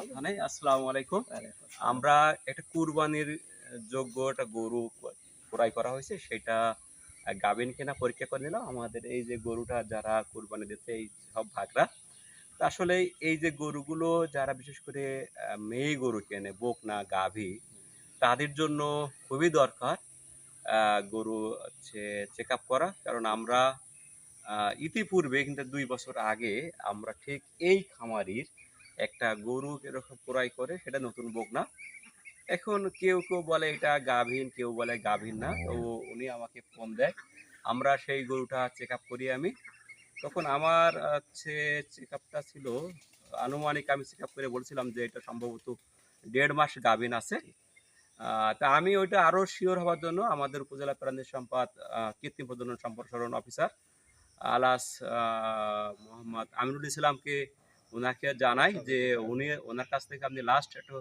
কথা নেই আসসালামু আলাইকুম। আমরা একটা কুরবানির যোগ্য একটা গরু ক্রয় করা হয়েছে। সেটা গাভিন কিনা পরীক্ষা করে নিলাম। আমাদের এই যে গরুটা যারা কুরবানি দিচ্ছে এই সব ভাগরা আসলে এই যে গরুগুলো যারা বিশেষ করে মেয়ে গরু কেনে বকনা গাভী তাদের জন্য খুবই দরকার গরু হচ্ছে চেক আপ করা। কারণ আমরা ইতিপূর্বে কিন্তু দুই বছর আগে আমরা ঠিক এই খামারির একটা গরু এরকম ক্রয় করে সেটা নতুন বকনা এখন কেউ কেউ বলে এটা গাভীন কেউ বলে গাভীন না। তো উনি আমাকে ফোন দেয় আমরা সেই গরুটা চেক আপ করি আমি। তখন আমার হচ্ছে চেক আপটা ছিল আনুমানিক আমি চেক আপ করে বলছিলাম যে এটা সম্ভবত দেড় মাস গাভীন আছে। তা আমি ওইটা আরও শিওর হওয়ার জন্য আমাদের উপজেলা প্রাণী সম্পদ কৃত্রিম প্রজনন সম্প্রসারণ অফিসার আলাস মোহাম্মদ আমিনুল ইসলামকে ওনাকে জানাই যে উনি ওনার কাছ থেকে আপনি লাস্ট একটু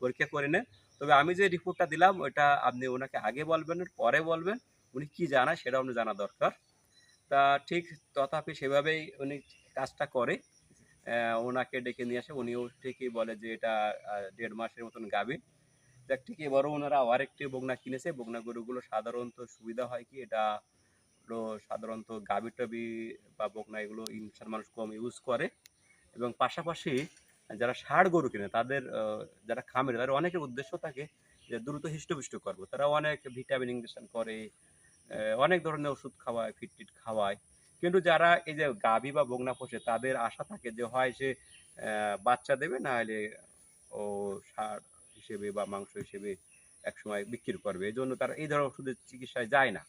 পরীক্ষা করে নেন। তবে আমি যে রিপোর্টটা দিলাম ওটা আপনি ওনাকে আগে বলবেন, পরে বলবেন, উনি কি জানায় সেটা উনি জানা দরকার। তা ঠিক তথাপি সেভাবেই উনি কাজটা করে। ওনাকে ডেকে নিয়ে আসে, উনিও ঠিকই বলে যে এটা দেড় মাসের মতন গাভী। দেখ ঠিক এবারও ওনারা আরেকটি বগনা কিনেছে। বগনা গরুগুলো সাধারণত সুবিধা হয় কি, এটা সাধারণত গাভী টাবি বা বকনা এগুলো ইনসান মানুষ কম ইউজ করে। এবং পাশাপাশি যারা ষাড় গরু কিনে, তাদের যারা খামের, তাদের অনেকের উদ্দেশ্য থাকে যে দ্রুত হৃষ্টপুষ্ট করব। তারা অনেক ভিটামিন ইঞ্জেকশন করে অনেক ধরনের ওষুধ খাওয়ায়, ফিট টিট খাওয়ায়। কিন্তু যারা এই যে গাভী বা বগনা পোষে, তাদের আশা থাকে যে হয় সে বাচ্চা দেবে, না হলে ও সার হিসেবে বা মাংস হিসেবে একসময় বিক্রি করবে। এই জন্য তারা এই ধরনের ওষুধের চিকিৎসায় যায় না।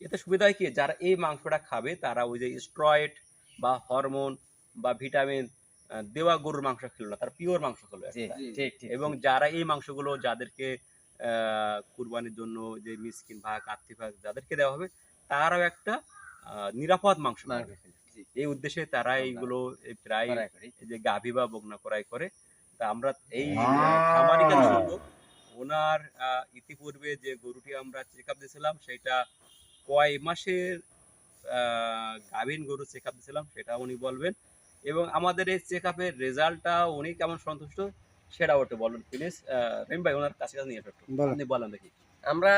এতে সুবিধা হয় কি, যারা এই মাংসটা খাবে, তারা ওই যে স্ট্রয়েড বা হরমোন বা ভিটামিন দেওয়া গরুর মাংস খেলো না তারা পিওর মাংস খেলো ঠিক ঠিক এবং যারা এই মাংসগুলো যাদেরকে কুরবানির জন্য যে মিসকিন ভাগ আত্মীয় ভাগ যাদেরকে দেওয়া হবে তারাও একটা নিরাপদ মাংস এই উদ্দেশ্যে তারা এইগুলো প্রায় করাই যে গাভী বা বগনা ক্রয় করে। তা আমরা এই খামারিকার শুনব ওনার ইতিপূর্বে যে গরুটি আমরা চেক আপ দিয়েছিলাম সেটা কয় মাসের আহ, গাভীন গরু চেক আপ দিয়েছিলাম সেটা উনি বলবেন। এবং আমাদের এই চেক আপের রেজাল্টটা উনি কেমন সন্তুষ্ট সেটা ওটা বলুন প্লিজ। রহিম ভাই ওনার কাছে কাছে নিয়ে একটু। আপনি বলেন দেখি। আমরা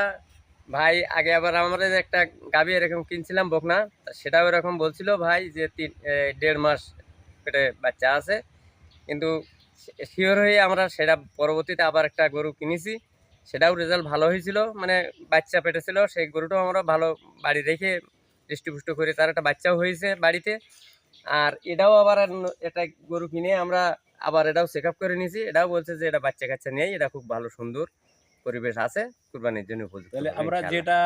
ভাই আগে আবার আমরা যে একটা গাবি এরকম কিনছিলাম বকনা সেটাও এরকম বলছিল ভাই যে তিন দেড় মাস পেটে বাচ্চা আছে। কিন্তু শিওর হয়ে আমরা সেটা পরবর্তীতে আবার একটা গরু কিনেছি সেটাও রেজাল্ট ভালো হয়েছিল। মানে বাচ্চা পেটেছিল সেই গরুটাও আমরা ভালো বাড়ি রেখে দৃষ্টিপুষ্ট করে তার একটা বাচ্চাও হয়েছে বাড়িতে। আর এটাও আবার এটা গরু কিনে আমরা আবার এটাও চেক আপ করে নিয়েছি। এটাও বলছে যে এটা বাচ্চা কাচ্চা নেই এটা খুব ভালো সুন্দর পরিবেশ আছে কুরবানির জন্য উপযুক্ত তাহলে আমরা যেটা